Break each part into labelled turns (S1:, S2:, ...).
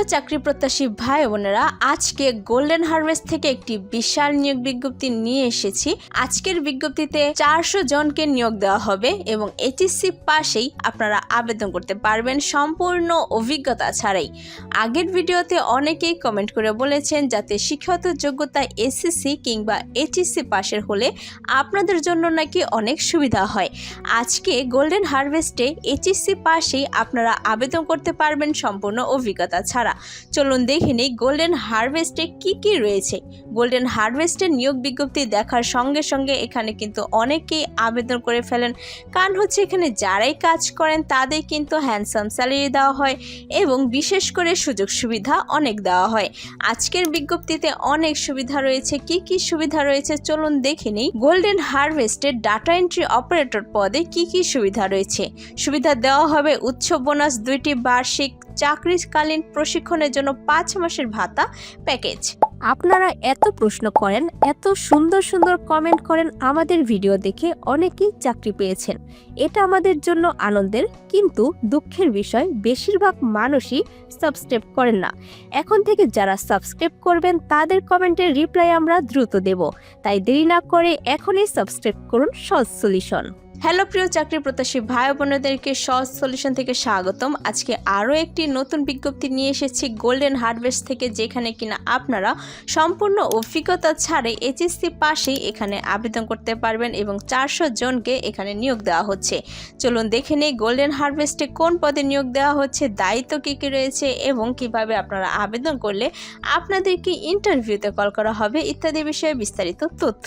S1: প্রিয় চাকরি প্রত্যাশী ভাই বোনেরা, আজকে গোল্ডেন হারভেস্ট থেকে একটি বিশাল নিয়োগ বিজ্ঞপ্তি নিয়ে এসেছি। আজকের বিজ্ঞপ্তিতে চারশো জনকে নিয়োগ দেওয়া হবে এবং এইচএসসি পাশেই আপনারা আবেদন করতে পারবেন সম্পূর্ণ অভিজ্ঞতা ছাড়াই। আগের ভিডিওতে অনেকেই কমেন্ট করে বলেছেন যাতে শিক্ষাগত যোগ্যতা এসএসসি কিংবা এইচএসসি পাশের হলে আপনাদের জন্য নাকি অনেক সুবিধা হয়। আজকে গোল্ডেন হারভেস্টে এইচএসসি পাশেই আপনারা আবেদন করতে পারবেন সম্পূর্ণ অভিজ্ঞতা ছাড়া। চলুন দেখে নিই গোল্ডেন হারভেস্টে কি কি রয়েছে। গোল্ডেন হারভেস্টের নিয়োগ বিজ্ঞপ্তি দেখার সঙ্গে সঙ্গে এখানে কিন্তু অনেকেই আবেদন করে ফেলেন। কারণ হচ্ছে এখানে যারাই কাজ করেন, তাদের কিন্তু হ্যান্ডসাম স্যালারি দেওয়া হয় এবং বিশেষ করে সুযোগ সুবিধা অনেক দেওয়া হয়। আজকের বিজ্ঞপ্তিতে অনেক সুবিধা রয়েছে। কি কি সুবিধা রয়েছে? চলুন দেখে নিই। গোল্ডেন হারভেস্টের ডাটা এন্ট্রি অপারেটর পদে কি কি সুবিধা রয়েছে? সুবিধা দেওয়া হবে উচ্চ বোনাস দুইটি বার্ষিক চাকরিকালীন প্রশিক্ষণের জন্য পাঁচ মাসের ভাতা প্যাকেজ।
S2: আপনারা এত প্রশ্ন করেন, এত সুন্দর সুন্দর কমেন্ট করেন, আমাদের ভিডিও দেখে অনেকেই চাকরি পেয়েছেন। এটা আমাদের জন্য আনন্দের, কিন্তু দুঃখের বিষয়, বেশিরভাগ মানুষই সাবস্ক্রাইব করেন না। এখন থেকে যারা সাবস্ক্রাইব করবেন, তাদের কমেন্টের রিপ্লাই আমরা দ্রুত দেব। তাই দেরি না করে এখনই সাবস্ক্রাইব করুন সহজ সলিউশন।
S1: হ্যালো প্রিয় চাকরি প্রত্যাশী ভাই বোনদেরকে সহজ সলিউশন থেকে স্বাগতম। আজকে আরও একটি নতুন বিজ্ঞপ্তি নিয়ে এসেছি গোল্ডেন হারভেস্ট থেকে, যেখানে কিনা আপনারা সম্পূর্ণ অভিজ্ঞতা ছাড়াই এইচএসসি পাশেই এখানে আবেদন করতে পারবেন এবং চারশো জনকে এখানে নিয়োগ দেওয়া হচ্ছে। চলুন দেখে নিই গোল্ডেন হারভেস্টে কোন পদে নিয়োগ দেওয়া হচ্ছে, দায়িত্ব কী কী রয়েছে এবং কীভাবে আপনারা আবেদন করলে আপনাদেরকে ইন্টারভিউতে কল করা হবে ইত্যাদি বিষয়ে বিস্তারিত তথ্য।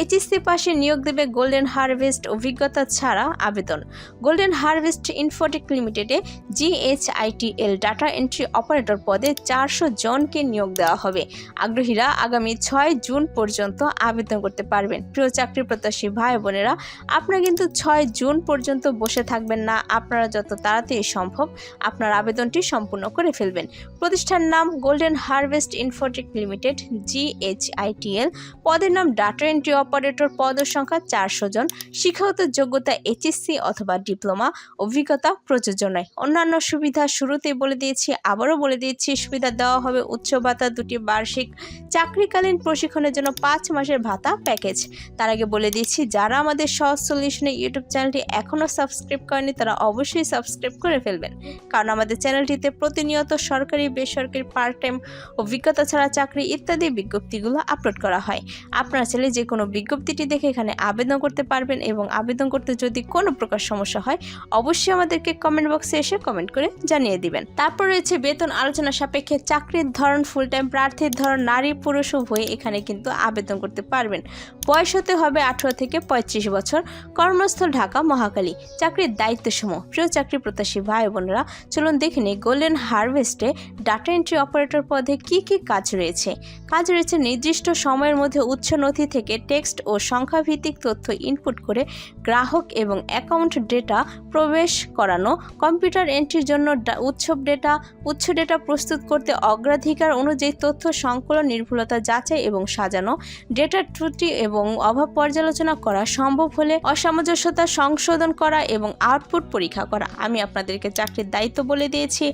S1: এইচএসসি পাশে নিয়োগ দেবে গোল্ডেন হারভেস্ট অভিজ্ঞতা ছাড়া আবেদন। গোল্ডেন হারভেস্ট ইনফোটেক লিমিটেডে জিএইচআইটিএল ডাটা এন্ট্রি অপারেটর পদে চারশো জনকে নিয়োগ দেওয়া হবে। আগ্রহীরা আগামী ছয় জুন পর্যন্ত আবেদন করতে পারবেন। প্রিয় চাকরি প্রত্যাশী ভাই বোনেরা, আপনারা কিন্তু ছয় জুন পর্যন্ত বসে থাকবেন না। আপনারা যত তাড়াতাড়ি সম্ভব আপনার আবেদনটি সম্পূর্ণ করে ফেলবেন। প্রতিষ্ঠান নাম golden harvest infotech limited GHITL পদের নাম ডাটা এন্ট্রি অপারেটর পদ সংখ্যা চারশো জন। শিক্ষাগত যোগ্যতা এইচএসসি অথবা ডিপ্লোমা, অভিজ্ঞতা, প্রযোজ্য নয়। অন্যান্য সুবিধা শুরুতেই বলে দিয়েছি, আবারও বলে দিয়েছি, সুবিধা দেওয়া হবে উচ্চ ভাতা, দুটি বার্ষিক চাকরিকালীন প্রশিক্ষণের জন্য পাঁচ মাসের ভাতা প্যাকেজ তার আগে বলে দিয়েছি, যারা আমাদের সহজ সলিউশনের ইউটিউব চ্যানেলটি এখনও সাবস্ক্রাইব করেনি, তারা অবশ্যই সাবস্ক্রাইব করে ফেলবেন। কারণ আমাদের চ্যানেলটিতে প্রতিনিয়ত সরকারি, বেসরকারি পার্ট টাইম অভিজ্ঞতা ছাড়া চাকরি ইত্যাদি বিজ্ঞপ্তিগুলো আপলোড করা হয়। আপনার চাইলে যে কোনো বিজ্ঞপ্তিটি দেখে এখানে আবেদন করতে পারবেন এবং আবেদন করতে যদি কোনো প্রকার সমস্যা হয়, অবশ্যই আমাদেরকে কমেন্ট বক্সে এসে কমেন্ট করে জানিয়ে দিবেন। তারপর রয়েছে বেতন আলোচনা সাপেক্ষে চাকরির ধরন ফুল টাইম প্রার্থীর ধরন, নারী পুরুষ উভয়ে এখানে কিন্তু আবেদন করতে পারবেন। বয়স হতে হবে আঠারো থেকে পঁয়ত্রিশ বছর। কর্মস্থল ঢাকা মহাকালী চাকরির দায়িত্বসমূহ। প্রিয় চাকরি প্রত্যাশী ভাই বোনেরা, চলুন দেখে নিই গোল্ডেন হারভেস্টে ডাটা এন্ট্রি অপারেটর পদে কি কি কাজ রয়েছে। কাজ রয়েছে নির্দিষ্ট সময়ের মধ্যে উচ্চ নথি থেকে টেক্সট ও সংখ্যাভিত্তিক তথ্য ইনপুট করে গ্রাহক এবং অ্যাকাউন্ট ডেটা প্রবেশ করানো, কম্পিউটার এন্ট্রির জন্য উৎসব ডেটা উচ্চ ডেটা প্রস্তুত করতে অগ্রাধিকার অনুযায়ী তথ্য সংকলন, নির্ভুলতা যাচাই এবং সাজানো ডেটার ত্রুটি এবং অভাব পর্যালোচনা করা সম্ভব হলে অসামঞ্জস্যতা সংশোধন করা এবং আউটপুট পরীক্ষা করা। আমি আপনাদেরকে চাকরির দায়িত্ব বলে দিয়েছি।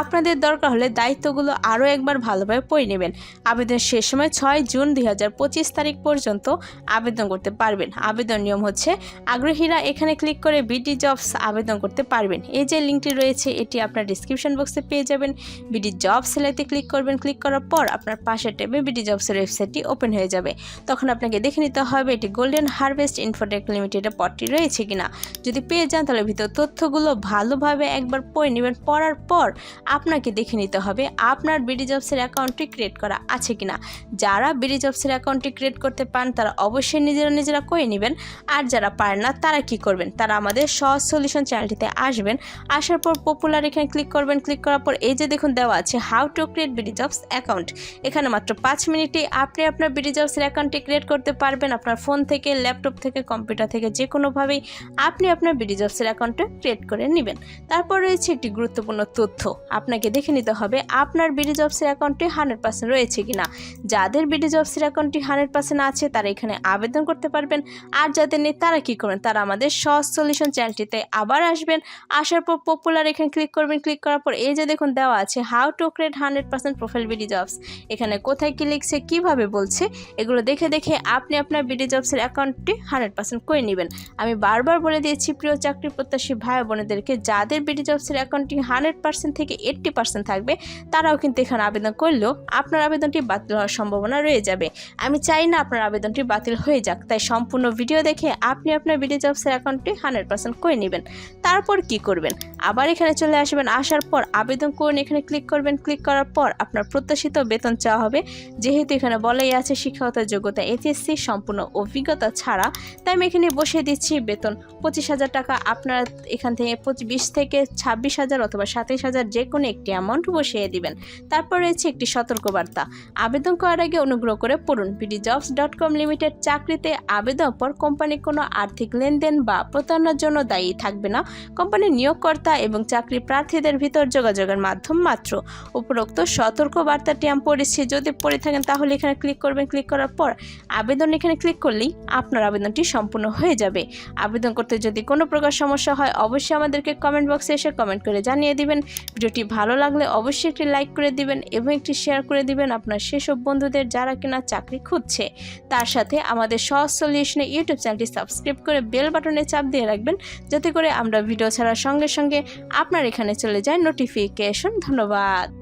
S1: আপনাদের দরকার হলে দায়িত্বগুলো আরও একবার ভালোভাবে পড়ে নেবেন। আবেদন শেষ সময় ছয় জুন দুই হাজার পঁচিশ তারিখ পর্যন্ত আবেদন করতে পারবেন। আবেদন নিয়ম হচ্ছে আগ্রহীরা এখানে ক্লিক করে বিডি জবস আবেদন করতে পারবেন। এই যে লিঙ্কটি রয়েছে, এটি আপনার ডিসক্রিপশন বক্সে পেয়ে যাবেন। বিডি জব সেলাইতে ক্লিক করবেন। ক্লিক করার পর আপনার পাশের ট্যাবে বিডি জবসের ওয়েবসাইটটি ওপেন হয়ে যাবে। তখন আপনাকে দেখে নিতে হবে এটি গোল্ডেন হারভেস্ট ইনফোটেক লিমিটেডের পদটি রয়েছে কিনা। যদি পেয়ে যান, তাহলে ভিতর তথ্যগুলো ভালোভাবে একবার পড়ে নেবেন। পড়ার পর আপনাকে দেখে নিতে হবে আপনার বিডি জবসের অ্যাকাউন্টটি ক্রিয়েট করা আছে কিনা। যারা বিডি জবসের অ্যাকাউন্টটি ক্রিয়েট করতে পান তারা অবশ্যই নিজেরা নিজেরা করে নেবেন। আর যারা পারেন না তারা কি করবেন? তারা আমাদের সহজ সলিউশন চ্যানেলটিতে আসবেন। আসার পর পপুলার এখানে ক্লিক করবেন। ক্লিক করার পর এই যে দেখুন দেওয়া আছে how to create BD jobs account এখানে মাত্র পাঁচ মিনিটে আপনি আপনার বিডি জবসের অ্যাকাউন্টটি ক্রিয়েট করতে পারবেন। আপনার ফোন থেকে ল্যাপটপ থেকে কম্পিউটার থেকে, যে কোনোভাবেই আপনি আপনার বিডি জবসের অ্যাকাউন্টটা ক্রিয়েট করে নেবেন। তারপর রয়েছে একটি গুরুত্বপূর্ণ তথ্য। আপনাকে দেখে নিতে হবে, আপনার বিডি জবসের অ্যাকাউন্টটি হান্ড্রেড পার্সেন্ট রয়েছে কিনা। যাদের বিডি জবসের অ্যাকাউন্টটি হান্ড্রেড পার্সেন্ট আছে, তারা এখানে আবেদন করতে পারবেন। আর যাদের নেই, তারা কী করবেন? তারা আমাদের সহজ সলিউশন চ্যানেলটিতে আবার আসবেন। আসার পর পপুলার এখানে ক্লিক করবেন। ক্লিক করার পর এই যে দেখুন দেওয়া আছে how to create hundred percent profile BD jobs এখানে কোথায় কী লিখছে, কীভাবে বলছে, এগুলো দেখে দেখে আপনি আপনার বিডি জবসের অ্যাকাউন্টটি হান্ড্রেড পার্সেন্ট করে নেবেন। আমি বারবার বলে দিয়েছি, প্রিয় চাকরি প্রত্যাশী ভাই বোনেদেরকে, যাদের বিডি জবসের অ্যাকাউন্টটি হান্ড্রেড পার্সেন্ট থেকে এইট্টি পার্সেন্ট থাকবে, তারাও কিন্তু এখানে আবেদন করলেও আপনার আবেদনটি বাতিল হওয়ার সম্ভাবনা রয়ে যাবে। আমি চাই না আপনার আবেদনটি বাতিল হয়ে যাক, তাই সম্পূর্ণ ভিডিও দেখে আপনি আপনার বিডি জবসের অ্যাকাউন্টটি হান্ড্রেড পার্সেন্ট করে নেবেন। তারপর কি করবেন? আবার এখানে চলে আসবেন। আসার পর আবেদন করুন। এখানে ক্লিক করবেন। ক্লিক করার পর আপনার প্রত্যাশিত বেতন চাওয়া হবে। যেহেতু এখানে বলাই আছে শিক্ষাগত যোগ্যতা এইচএসসি সম্পূর্ণ অভিজ্ঞতা ছাড়া, তাই আমি এখানে বসিয়ে দিচ্ছি বেতন পঁচিশ হাজার টাকা। আপনারা এখান থেকে বিশ থেকে ছাব্বিশ হাজার অথবা সাতাইশ হাজার যে কোনো একটি অ্যামাউন্ট বসিয়ে দিবেন। তারপর রয়েছে একটি সতর্কবার্তা। আবেদন করার আগে অনুগ্রহ করে পড়ুন। BD jobs dot com limited চাকরিতে আবেদন পর কোম্পানি কোনো আর্থিক লেনদেন বা প্রতারণার জন্য দায়ী থাকবে না। কোম্পানির নিয়োগকর্তা এবং চাকরি প্রার্থীদের ভিতর যোগাযোগের মাধ্যম মাত্র। উপরোক্ত সতর্ক বার্তাটি আমি পড়েছি। যদি পড়ে থাকেন তাহলে এখানে ক্লিক করবেন। ক্লিক করার পর আবেদন এখানে ক্লিক করলেই আপনার আবেদনটি সম্পূর্ণ হয়ে যাবে। আবেদন করতে যদি কোনো প্রকার সমস্যা হয় অবশ্যই আমাদেরকে কমেন্ট বক্সে এসে কমেন্ট করে জানিয়ে দিবেন। ভিডিওটি ভালো লাগলে অবশ্যই একটি লাইক করে দিবেন এবং একটি শেয়ার করে দিবেন আপনার সেসব বন্ধুদের যারা কিনা চাকরি খুঁজছে। তার সাথে আমাদের সহজ সলিউশনে ইউটিউব চ্যানেলটি সাবস্ক্রাইব করে বেল বাটনে চাপ দিয়ে রাখবেন যাতে করে আমরা ভিডিও ছাড়ার সঙ্গে সঙ্গে আপনার এখানে চলে যায় নোটিফিকেশন ধন্যবাদ।